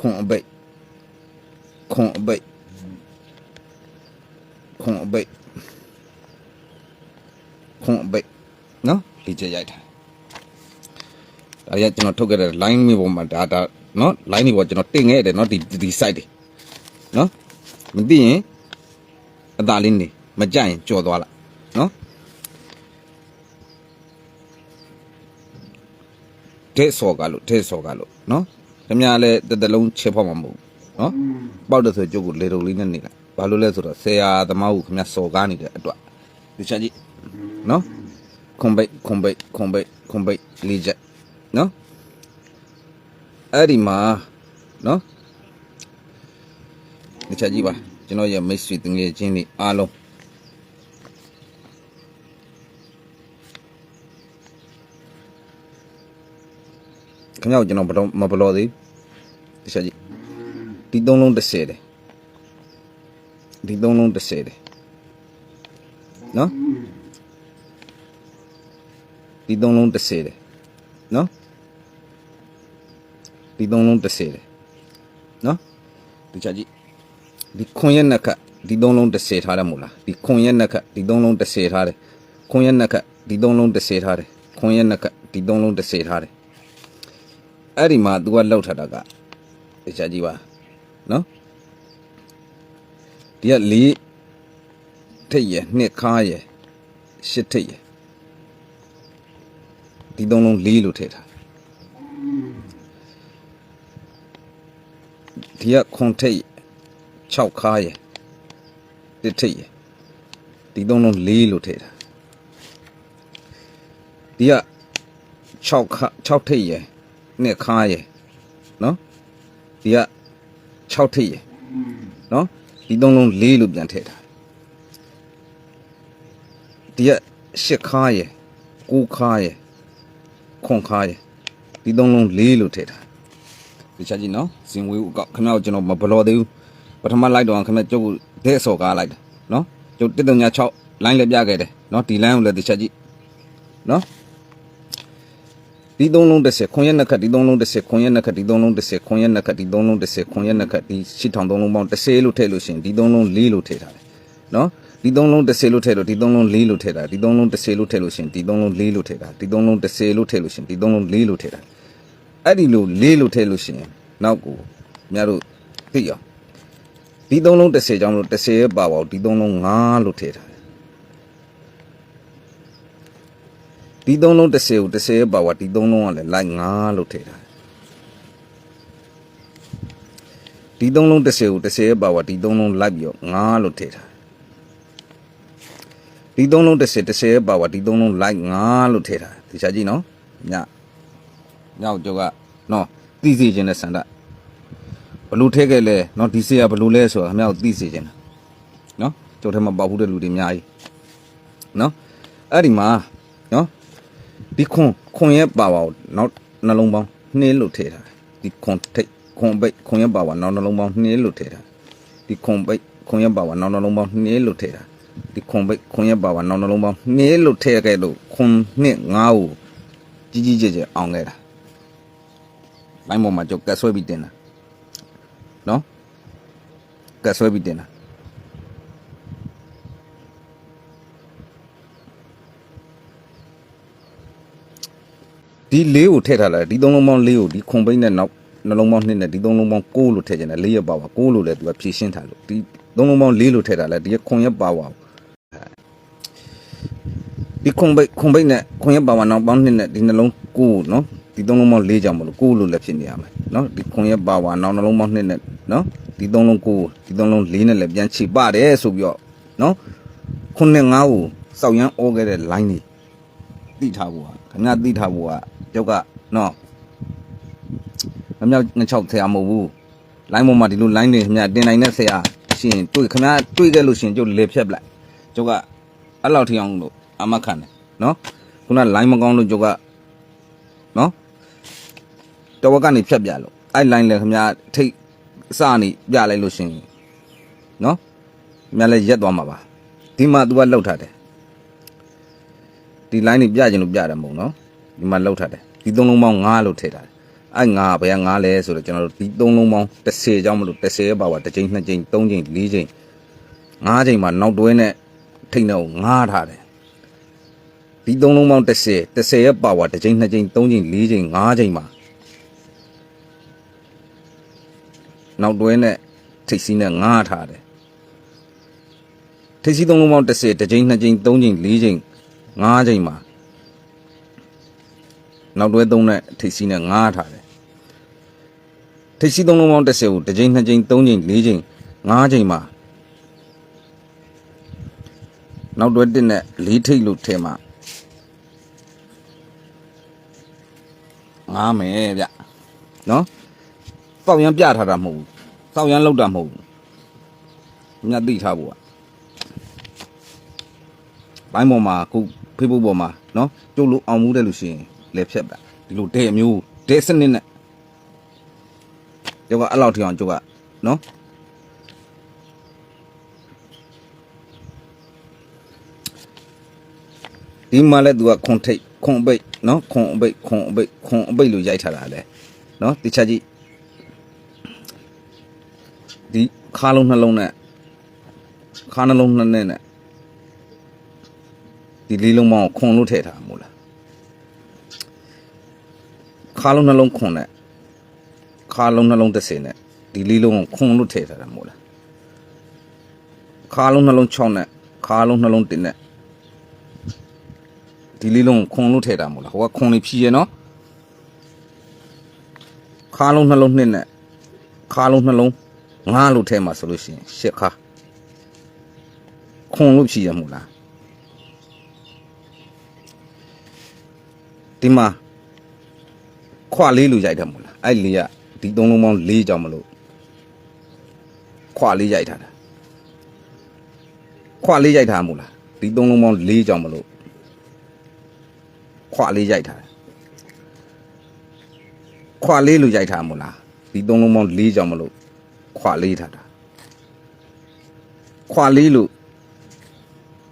ခွန်အပိတ်ခွန်အပိတ်ခွန်အပိတ်ခွန်အပိတ်နော်ဒီချက်ရိုက်တာဒါရကျွန်တော်ထုတ်ခဲ့တဲ့ line မျိုးပေါ်မှာဒါဒါနော် line တွေပေါ်ကျွန်တော်တင်ခဲ့တယ်နော်ဒီဒီ site တွေနော်မသိရင်အသာလေးနေမကြရင်ကြော်သွားလားနော်တဲ့စော်ကလို့တဲ့စော်ကလို့နော် ခင်ဗျားလည်းတစ်တလုံးချစ်ဖို့မှာမဟုတ်ဘူးနော်ပေါက်တဲ့ဆိုကြုတ်ကိုလေတုံလေးနဲ့နေလိုက်ဘာလို့လဲဆိုတော့ဆရာသမားကိုခင်ဗျားစော်ကားနေတဲ့အတွက်ဒီချက်ကြီးနော်ခွန်ပိတ်ခွန်ပိတ်ခွန်ပိတ်ခွန်ပိတ်လေးချက်နော်အဲ့ဒီမှာနော်ဒီချက်ကြီးပါကျွန်တော်ရဲ့မိတ်ဆွေတငယ်ချင်းတွေအားလုံး ခင်ဗျားကိုကျွန်တော်ဘတော်မဘလော်သေးတခြားကြည့်ဒီသုံးလုံး30တယ်ဒီသုံးလုံး30တယ်နော်ဒီသုံးလုံး30တယ်နော်ဒီသုံးလုံး30တယ်နော်တခြားကြည့်ဒီခွန်ရဲ့နက်ခတ်ဒီသုံးလုံး30ထားတယ်မို့လားဒီခွန်ရဲ့နက်ခတ်ဒီသုံးလုံး30ထားတယ်ခွန်ရဲ့နက်ခတ်ဒီသုံးလုံး30ထားတယ်ခွန်ရဲ့နက်ခတ်ဒီသုံးလုံး30ထားတယ် အဲ့ဒီမှာ तू ကလှုပ်ထတာကတခြားကြည့်ပါနော်ဒီကလေးထိတ်ရနှစ်ခါရရှစ်ထိတ်ရဒီသုံးလုံးလေးလို့ထည့်ထားဒီကခွန်ထိတ်6ခါရတစ်ထိတ်ရဒီသုံးလုံးလေးလို့ထည့်ထားဒီက6ခါ6ထိတ်ရ နဲ့ခါရယ်နော်ဒီက6ထိပ်ရယ်နော်ဒီသုံးလုံး၄လို့ပြန်ထည့်တာဒီက8ခါရယ်9ခါရယ်9ခါရယ်ဒီသုံးလုံး၄လို့ထည့်တာဒီချက်ကြီးနော်ဇင်ဝေးဦးကောက်ခင်ဗျားကိုကျွန်တော်မဘလော်သေးဘူးပထမလိုက်တော့ခင်ဗျားကျုပ်ကိုဒဲဆော်ကားလိုက်တာနော်ကျုပ်136 line လည်းပြခဲ့တယ်နော်ဒီ line ကိုလည်းဒီချက်ကြီးနော် ဒီသုံးလုံးတစ်ဆက်ခွန်ရက်နှစ်ခတ်ဒီသုံးလုံးတစ်ဆက်ခွန်ရက်နှစ်ခတ်ဒီသုံးလုံးတစ်ဆက်ခွန်ရက်နှစ်ခတ်ဒီသုံးလုံးတစ်ဆက်ခွန်ရက်နှစ်ခတ်ဒီရှစ်ထောင်သုံးလုံးပေါင်း30လို့ထည့်လို့ရှိရင်ဒီသုံးလုံး4လို့ထည့်ထားတယ်နော်ဒီသုံးလုံး30လို့ထည့်လို့ဒီသုံးလုံး4လို့ထည့်တာဒီသုံးလုံး30လို့ထည့်လို့ရှိရင်ဒီသုံးလုံး4လို့ထည့်တာဒီသုံးလုံး30လို့ထည့်လို့ရှိရင်ဒီသုံးလုံး4လို့ထည့်တာအဲ့ဒီလို4လို့ထည့်လို့ရှိရင်နောက်ကိုမြတ်တို့သိအောင်ဒီသုံးလုံး30ကြောင်းလို့30ရဲ့ပါပါဒီသုံးလုံး5လို့ထည့်တာ ဒီသုံးလုံး30ကို30ရဲ့ပါဝါဒီသုံးလုံးကလည်းလိုက်9လို့ထည့်ထားတယ်ဒီသုံးလုံး30ကို30ရဲ့ပါဝါဒီသုံးလုံးလိုက်ပြီးတော့9လို့ထည့်ထားတယ်ဒီသုံးလုံး30 30ရဲ့ပါဝါဒီသုံးလုံးလိုက်9လို့ထည့်ထားတယ်ဒီချာကြည့်နော်ညညောက်ကျော်ကနော်သိစေခြင်းနဲ့ဆန္ဒဘလို့ထည့်ခဲ့လဲနော်ဒီစေကဘလို့လဲဆိုတာခင်ဗျားကိုသိစေခြင်းတာနော်ကျော်ထဲမှာပေါက်ဘူးတဲ့လူတွေအများကြီးနော်အဲ့ဒီမှာနော် ဒီခွန်ခွန်ရဲ့ပါဝါကိုနောက်နှလုံးပေါင်းနှင်းလို့ထည့်ထားတယ်ဒီခွန်ထိတ်ခွန်ပိတ်ခွန်ရဲ့ပါဝါနောက်နှလုံးပေါင်းနှင်းလို့ထည့်ထားတယ်ဒီခွန်ပိတ်ခွန်ရဲ့ပါဝါနောက်နှလုံးပေါင်းနှင်းလို့ထည့်ထားဒီခွန်ပိတ်ခွန်ရဲ့ပါဝါနောက်နှလုံးပေါင်းနှင်းလို့ထည့်ခဲ့လို့ခွန်နှစ်ငါးကိုကြီးကြီးကျယ်ကျယ်အောင်ခဲ့တာလိုင်းပေါ်မှာကြောက်ကတ်ဆွဲပြီးတင်တာနော်ကတ်ဆွဲပြီးတင်တာ ဒီလေးကိုထည့်ထားလိုက်ဒီသုံးလုံးပေါင်းလေးကိုဒီခွန်ပိတ်နဲ့နောက်နှလုံးပေါင်းနှစ်နဲ့ဒီသုံးလုံးပေါင်း6လို့ထည့်ကြတယ်လေးရပါဝါ6လို့လည်းသူကဖြည့်ရှင်းထားလို့ဒီသုံးလုံးပေါင်းလေးလို့ထည့်ထားလိုက်ဒီခွန်ရပါဝါဒီခွန်ပိတ်ခွန်ပိတ်နဲ့ခွန်ရပါဝါနောက်ပေါင်းနှစ်နဲ့ဒီနှလုံး6နော်ဒီသုံးလုံးပေါင်းလေးကြောင့်မလို့6လို့လည်းဖြစ်နေရမယ်နော်ဒီခွန်ရပါဝါနောက်နှလုံးပေါင်းနှစ်နဲ့နော်ဒီသုံးလုံး6ဒီသုံးလုံးလေးနဲ့လည်းပြန်ချေပါတယ်ဆိုပြီးတော့နော်ခုနှစ်ငါးကိုစောက်ရမ်းဩခဲ့တဲ့ line တွေတိထားဖို့ဟာခင်ဗျားတိထားဖို့ဟာ ကျောက်ကနော်မမြောက်နှစ်ချောက်ဆရာမဟုတ်ဘူးလိုင်းပေါ်မှာဒီလိုလိုင်းနေခင်ဗျာတင်နိုင်တဲ့ဆရာရှင်တွေ့ခင်ဗျားတွေ့ခဲ့လို့ရှင်ကျုပ်လေဖြတ်ပလိုက်ကျောက်ကအဲ့လောက်ထီအောင်လို့အမခံတယ်နော်ခုနလိုင်းမကောင်းလို့ကျောက်ကနော်တော်ဝက်ကနေဖြတ်ပြလို့အဲ့လိုင်းလေခင်ဗျားထိတ်အစနေပြလိုက်လို့ရှင်နော်ခင်ဗျားလည်းရက်သွားမှာပါဒီမှာ तू ကလှုပ်ထားတယ်ဒီ line นี่ပြကျင်လို့ပြတယ်မဟုတ်နော် ဒီမှာလောက်ထားတယ်ဒီသုံးလုံးပေါင်း9လို့ထည့်ထားတယ်အဲ့ငါဘယ်ကငါလဲဆိုတော့ကျွန်တော်တို့ဒီသုံးလုံးပေါင်း30ကြောင်းမလို့30ရဲ့ပါဝါတစ်ချိန်နှစ်ချိန်သုံးချိန်လေးချိန်ငါးချိန်မှာနောက်တွဲနဲ့ထိတ်တော့ငားထားတယ်ဒီသုံးလုံးပေါင်း30 30ရဲ့ပါဝါတစ်ချိန်နှစ်ချိန်သုံးချိန်လေးချိန်ငါးချိန်မှာနောက်တွဲနဲ့ထိတ်စီးနဲ့ငားထားတယ်ထိတ်စီးသုံးလုံးပေါင်း30တစ်ချိန်နှစ်ချိန်သုံးချိန်လေးချိန်ငါးချိန်မှာ နောက်တွဲသုံးနဲ့ထိတ်စီးနဲ့ငားထားတယ်ထိတ်စီးသုံးလုံးပေါင်း30ကိုတစ်ချိန်နှစ်ချိန်သုံးချိန်လေးချိန်ငါးချိန်မှာနောက်တွဲတစ်နဲ့လေးထိတ်လို့ထဲမှာငားမယ်ဗျနော်ပေါက်ရန်ပြထားတာမဟုတ်ဘူးစောက်ရန်လောက်တာမဟုတ်ဘူးညသိထားဖို့ကဘိုင်းပေါ်မှာခုဖေးဖို့ပေါ်မှာနော်ကျုပ်လို့အောင်မှုတဲ့လို့ရှိရင် လေဖြတ်ပါဒီလိုတဲအမျိုးတဲစနစ်နဲ့ကျုပ်ကအဲ့လောက်ထီအောင်ကျုပ်ကနော်ဒီမှာလဲသူကခွန်ထိတ်ခွန်အပိတ်နော်ခွန်အပိတ်ခွန်အပိတ်ခွန်အပိတ်လို့ရိုက်ထားတာလဲနော်တခြားကြည့်ဒီခါလုံးနှလုံးနဲ့ခါနှလုံးနှစ်နဲ့နဲ့ဒီလေးလုံးပေါင်းကိုခွန်လို့ထည့်ထားမို့လား ခါလုံးနှလုံးခွန်နဲ့ခါလုံးနှလုံးတစ်စင်နဲ့ဒီလေးလုံးကိုခွန်လို့ထည့်ထားတာမို့လားခါလုံးနှလုံး6နဲ့ခါလုံးနှလုံး1နဲ့ဒီလေးလုံးကိုခွန်လို့ထည့်တာမို့လားဟိုကခွန်လေးဖြီးရနော်ခါလုံးနှလုံး2နဲ့ခါလုံးနှလုံး5လို့ထည့်မှာဆိုလို့ရှိရင်ရှစ်ခါခွန်လို့ဖြီးရမို့လားဒီမှာ ခွလေးလူရိုက်တယ်မို့လားအဲ့လေးကဒီသုံးလုံးပေါင်း၄ကြောင်မလို့ခွလေးရိုက်ထားတာခွလေးရိုက်ထားမို့လားဒီသုံးလုံးပေါင်း၄ကြောင်မလို့ခွလေးရိုက်ထားတယ်ခွလေးလူရိုက်ထားမို့လားဒီသုံးလုံးပေါင်း၄ကြောင်မလို့ခွလေးထားတာခွလေးလူ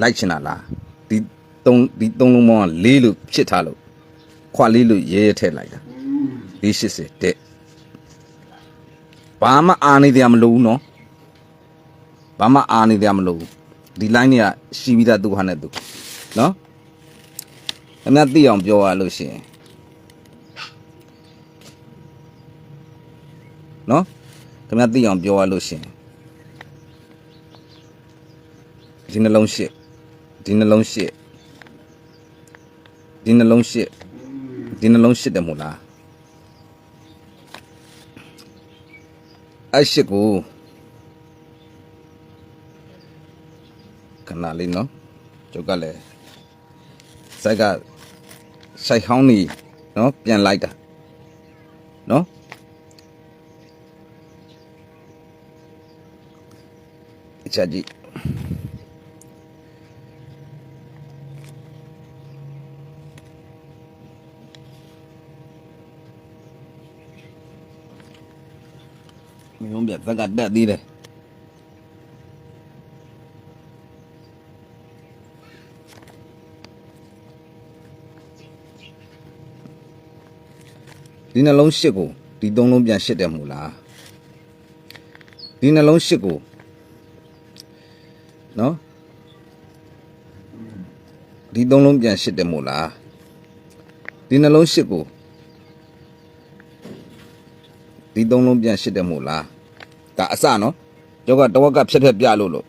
လိုက်ချင်တာလားဒီသုံးဒီသုံးလုံးပေါင်းက၄လူဖြစ်ထားလို့ခွာလေးလို့ရဲရဲထည့်လိုက်တာ 480တဲ့ဘာမှအာနေတရားမလိုဘူးနော်ဘာမှအာနေတရားမလိုဘူးဒီ line တွေကရှိပြီးသားသူဟာနဲ့သူနော်အမြတ်သိအောင်ပြောရလို့ရှိရင်နော်ခင်ဗျားသိအောင်ပြောရလို့ရှိရင်ဒီနှလုံးရှစ်ဒီနှလုံးရှစ်ဒီနှလုံးရှစ်ဒီနှလုံးရှစ်တယ်မို့လား အဲ့ရှစ်ကိုခဏလေးနော်ကျုပ်ကလည်းစိုက်ကစိုက်ဟောင်းနေနော်ပြန်လိုက်တာနော်အချာကြည့် မင်းတို့ပြဇက်ကတက်သေးတယ်ဒီနှလုံးရှစ်ကိုဒီသုံးလုံးပြန်ရှစ်တယ်မို့လားဒီနှလုံးရှစ်ကိုနော်ဒီသုံးလုံးပြန်ရှစ်တယ်မို့လားဒီနှလုံးရှစ်ကို ဒီသုံးလုံးပြန်ရှစ်တယ်မို့လားဒါအစနော်ကျောက်ကတဝက်ကဖြက်ဖြက်ပြလို့လို့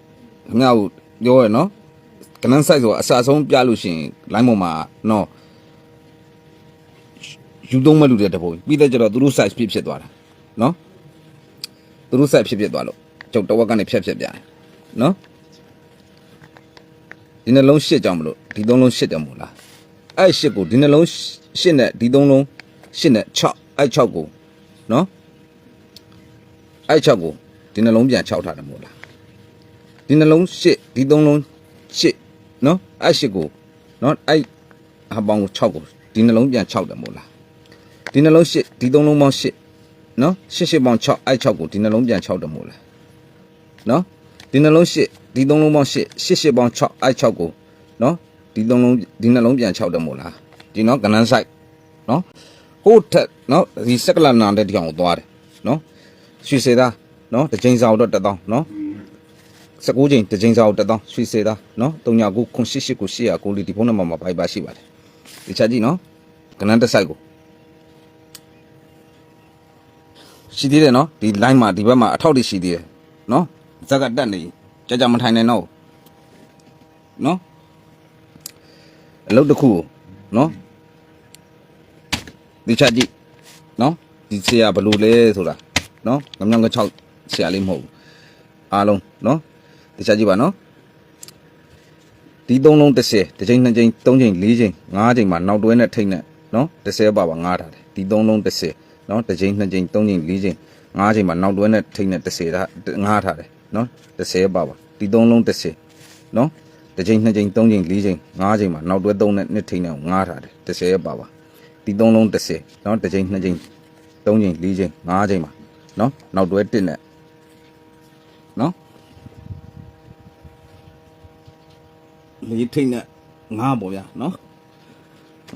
ခင်ဗျားကိုပြောရနော်ကနန်းဆိုင်ဆိုအစအဆုံးပြလို့ရှိရင် line ပေါ်မှာနော်ယူသုံးမဲ့လူတွေတပုံပြီးတော့ကျတော့သူတို့ size ဖြစ်ဖြစ်သွားတာနော်သူတို့ size ဖြစ်ဖြစ်သွားလို့ကျုပ်တဝက်ကနေဖြတ်ဖြတ်ပြတယ်နော်ဒီနှလုံးရှစ်ကြောင်မလို့ဒီသုံးလုံးရှစ်တယ်မို့လားအဲ့ရှစ်ကိုဒီနှလုံးရှစ်နဲ့ဒီသုံးလုံးရှစ်နဲ့6အဲ့6ကိုနော် အဲ့6ကိုဒီနှလုံးပြန်6ထားတယ်မို့လားဒီနှလုံးရှစ်ဒီသုံးလုံးရှစ်နော်အဲ့ရှစ်ကိုနော်အဲ့အပေါင်းကို6ကိုဒီနှလုံးပြန်6တယ်မို့လားဒီနှလုံး8ဒီသုံးလုံးပေါင်း8နော်8 8ပေါင်း6အဲ့6ကိုဒီနှလုံးပြန်6တယ်မို့လားနော်ဒီနှလုံး8ဒီသုံးလုံးပေါင်း8 8 8ပေါင်း6အဲ့6ကိုနော်ဒီသုံးလုံးဒီနှလုံးပြန်6တယ်မို့လားဒီနော်ကနန်းဆိုင်နော်ဟိုးထက်နော်ဒီစက်ကလနာတဲ့ဒီအောင်ကိုသွားတယ်နော် ရွှေစေသားနော်တစ်ချိန်စာတော့တက်တောင်းနော်19ချိန်တစ်ချိန်စာကိုတက်တောင်းရွှေစေသားနော်39ခု88ခု800ကိုလီဒီဖုန်းနံပါတ်မှာဖိုက်ပါရှိပါတယ်ဒီချက်ကြည့်နော်ကနန်းတစ်ဆိုင်ကိုရှိသေးတယ်နော်ဒီ line မှာဒီဘက်မှာအထောက်တွေရှိသေးတယ်နော်ဇက်ကတက်နေကြကြမထိုင်နိုင်တော့ဘူးနော်အလုပ်တစ်ခုကိုနော်ဒီချက်ကြည့်နော်ဒီဆရာဘယ်လိုလဲဆိုတာ နော်ငမြောင်က6ဆရာလေးမဟုတ်ဘူးအားလုံးနော်တခြားကြည့်ပါနော်ဒီ3လုံး30တစ်ချိန်2ချိန်3ချိန်4ချိန်5ချိန်မှာနောက်တွဲနဲ့ထိတ်နဲ့နော်30ပါပါ5ထားတယ်ဒီ3လုံး30နော်တစ်ချိန်2ချိန်3ချိန်4ချိန်5ချိန်မှာနောက်တွဲနဲ့ထိတ်နဲ့30ထား5ထားတယ်နော်30ပါပါဒီ3လုံး30နော်တစ်ချိန်2ချိန်3ချိန်4ချိန်5ချိန်မှာနောက်တွဲ3နဲ့2ထိတ်နဲ့5ထားတယ်30ပါပါဒီ3လုံး30နော်တစ်ချိန်2ချိန်3ချိန်4ချိန်5ချိန်မှာ နော်နောက်တွဲ1နဲ့နော်လေးထိတ်နဲ့ငါးပေါ့ဗျာနော်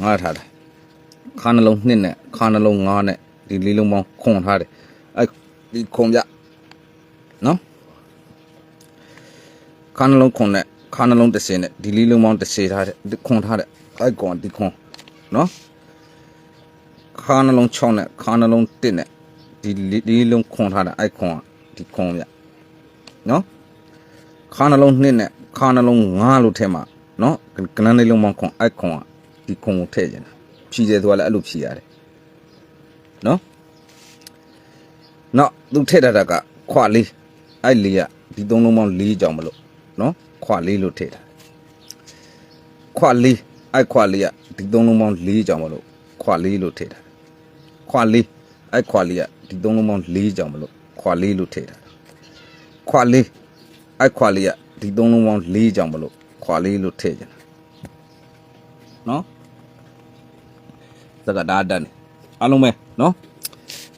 ငါးထားတယ်ခါနှလုံး2နဲ့ခါနှလုံး5နဲ့ဒီလေးလုံးပေါင်းခွန်ထားတယ်အဲ့ဒီခွန်ပြနော်ခါနှလုံးခွန်နဲ့ခါနှလုံးတစ်စင်းနဲ့ဒီလေးလုံးပေါင်းတစ်စေထားတဲ့ခွန်ထားတဲ့အဲ့ကွန်ဒီခွန်နော်ခါနှလုံး6နဲ့ခါနှလုံး1နဲ့ ဒီလေးလုံးခွန်ထားတဲ့အိုက်ခွန်ကဒီခွန်ဗျနော်ခါနှလုံး2နဲ့ခါနှလုံး5လို့ထဲမှာနော်ကနန်းလေးလုံးပေါင်းခွန်အိုက်ခွန်ကဒီခွန်ကိုထည့်ကျင်တာဖြည်တယ်သူကလည်းအဲ့လိုဖြည်ရတယ်နော်နော်သူထည့်ထားတာကခွလေးအဲ့လေးကဒီသုံးလုံးပေါင်း4ကြောင်မလို့နော်ခွလေးလို့ထည့်တာခွလေးအဲ့ခွလေးကဒီသုံးလုံးပေါင်း4ကြောင်မလို့ခွလေးလို့ထည့်တာခွာလေး အဲ့ခွာလေးကဒီသုံးလုံးပေါင်း၄ကြောင်မလို့ခွာလေးလို့ထည့်ထားတာခွာလေးအဲ့ခွာလေးကဒီသုံးလုံးပေါင်း၄ကြောင်မလို့ခွာလေးလို့ထည့်ကြတာနော်သကဒါတန်နေအားလုံးပဲနော်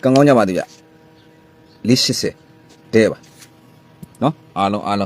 ကံကောင်းကြပါသေးဗျ480တဲပါနော်အားလုံးအားလုံး